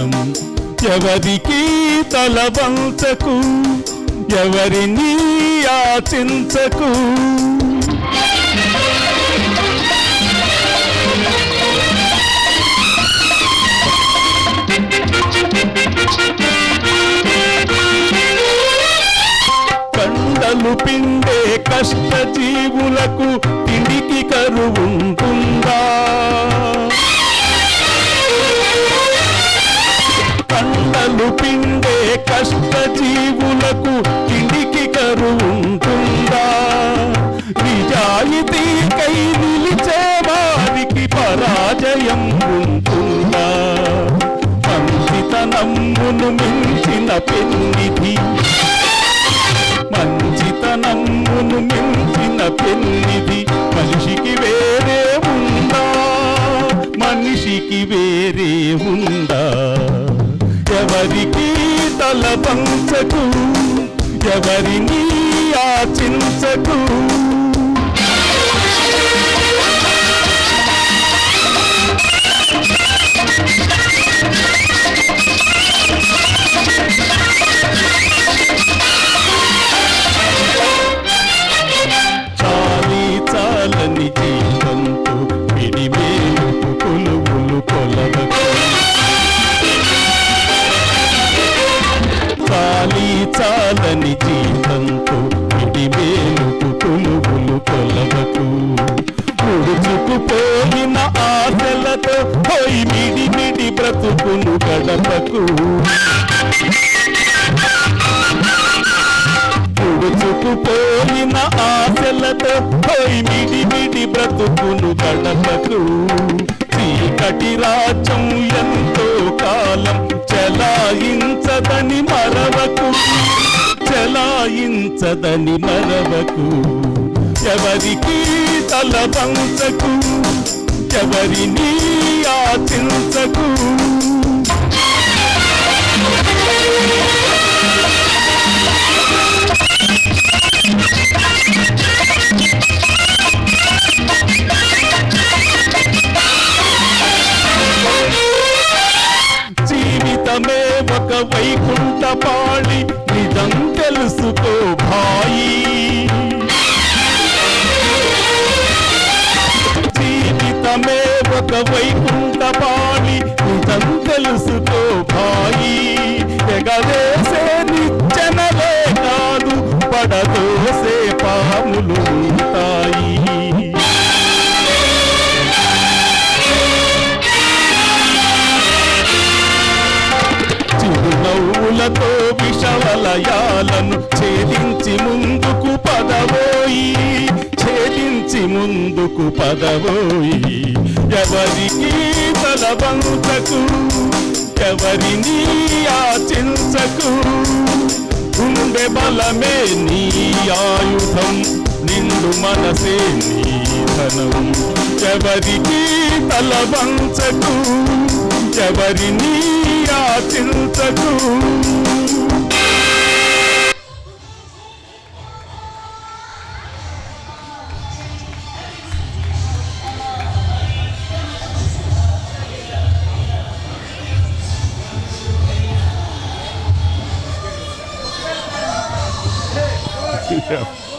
ఎవరికి తలవంచకు ఎవరిని ఆచించకు కండలు పిండే కష్ట జీవులకు తిండికి కరువుంటుందా కండలు పిండే కష్ట జీవులకు తిండికి కరువుంటుందా నిజాయితీకై నిలిచే వారికి పరాజయం ఉంటుందా? మంచితనమ్మును మించిన పెన్నిధి. మంచితనమ్మును మించిన పెన్నిధి మనిషికి వేరే ఉందా? మనిషికి వేరే ఉందా? ఎవరికి తల పంచకు ఎవరిని ఆచించకు? బ్రతుకును గడపకు. పుడుచుకుపోయిన ఆశలతో పోయి మిడి మిడి బ్రతుకును గడపకు. చీకటి రాజ్యం ఎంతో కాలం చలాయించదని మరవకు. చలాయించదని మరవకు. ఎవరికి తల పంచకు? ఎవరిని ఆచించకు జీవితమే ఒక వైకుంఠ పాళి ఒక వైకుంఠ పాళి నిజం తెలుసుకో భాయి. ఎగవేసే నిచ్చనలే కాదు పడదోసే పాములు ఉంటాయి. చిరునవ్వులతో విషవలయాలను ఛేదించి ముందుకు పదవోయి ఛేదించి ముందుకు పదవోయి ఎవరికి తలబంతకు ఎవరిని ఆచించకు? గుండె బలమే నీ ఆయుధం నిండు మనసే నీ ధనం. ఎవరికి తలవంచకు ఎవరిని ఆచించకు? yeah.